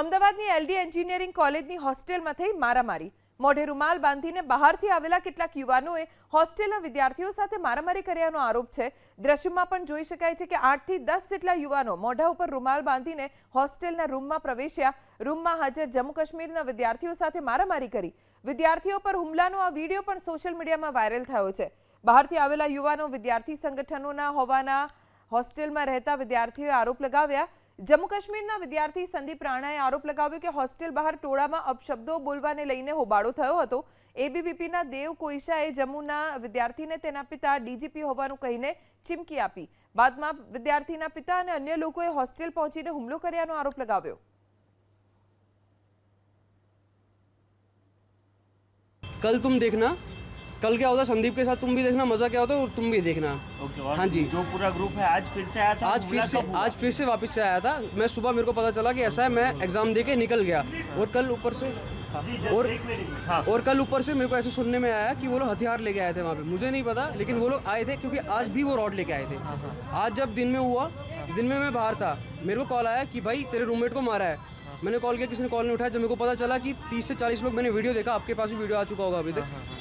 અમદાવાદની LD engineering કોલેજની હોસ્ટેલમાં થઈ મારામારી. મોઢે રૂમાલ બાંધીને બહારથી આવેલા કેટલાક યુવાનોએ હોસ્ટેલના વિદ્યાર્થીઓ સાથે મારામારી કર્યાનો આરોપ છે. દ્રશ્યમાં પણ જોઈ શકાય છે કે આઠથી દસ જેટલા યુવાનો મોઢા ઉપર રૂમાલ બાંધીને હોસ્ટેલના રૂમમાં પ્રવેશ્યા. રૂમમાં હાજર જમ્મુ કાશ્મીરના વિદ્યાર્થીઓ સાથે મારામારી કરી. વિદ્યાર્થીઓ પર હુમલાનો આ વીડિયો પણ સોશિયલ મીડિયામાં વાયરલ થયો છે. બહારથી આવેલા યુવાનો વિદ્યાર્થી સંગઠનોના હોવાના હોસ્ટેલમાં રહેતા વિદ્યાર્થીઓએ આરોપ લગાવ્યા જમ્મુ કાશ્મીરના વિદ્યાર્થી સંદીપ રાણાએ આરોપ લગાવ્યો કે હોસ્ટેલ બહાર ટોળામાં અપશબ્દો બોલવાને લઈને હોબાળો થયો હતો. એબીવીપીના દેવ કોઈશાએ જમ્મુના વિદ્યાર્થીને તેના પિતા ડીજીપી હોવાનું કહીને ચીમકી આપી. બાદમાં વિદ્યાર્થીના પિતા અને અન્ય લોકોએ હોસ્ટેલ પહોંચીને હુમલો કર્યાનો આરોપ લગાવ્યો. કલ તુમ દેખના कल क्या होता संदीप के साथ तुम भी देखना मज़ा क्या होता है और तुम भी देखना। ओके और हाँ जी। जो पूरा ग्रुप है आज फिर से आया था आज फिर से आज फिर से वापस से आया था। मैं सुबह मेरे को पता चला कि ऐसा है मैं एग्ज़ाम दे के निकल गया। और कल ऊपर से और हाँ। और कल ऊपर से मेरे को ऐसे सुनने में आया कि वो लोग हथियार लेके आए थे वहाँ पे। मुझे नहीं पता लेकिन वो लोग आए थे क्योंकि आज भी वो रॉड लेके आए थे। आज जब दिन में हुआ दिन में मैं बाहर था मेरे को कॉल आया कि भाई तेरे रूममेट को मारा है। मैंने कॉल किया किसी ने कॉल नहीं उठाया। जब मेरे को पता चला कि तीस से चालीस लोग मैंने वीडियो देखा आपके पास भी वीडियो आ चुका होगा अभी तक।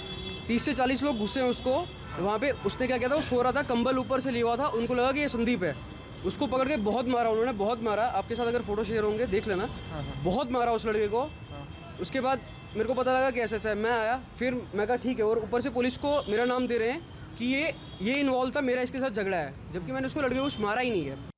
तीस से चालीस लोग घुसे हैं उसको। वहाँ पे उसने क्या किया था वो सो रहा था कंबल ऊपर से लिया हुआ था उनको लगा कि ये संदीप है। उसको पकड़ के बहुत मारा उन्होंने बहुत मारा। आपके साथ अगर फ़ोटो शेयर होंगे देख लेना। बहुत मारा उस लड़के को। उसके बाद मेरे को पता लगा कि ऐसा ऐसा है। मैं आया फिर मैं कहा ठीक है। और ऊपर से पुलिस को मेरा नाम दे रहे हैं कि ये ये इन्वॉल्व था मेरा इसके साथ झगड़ा है। जबकि मैंने उसको लड़के को कुछ मारा ही नहीं है।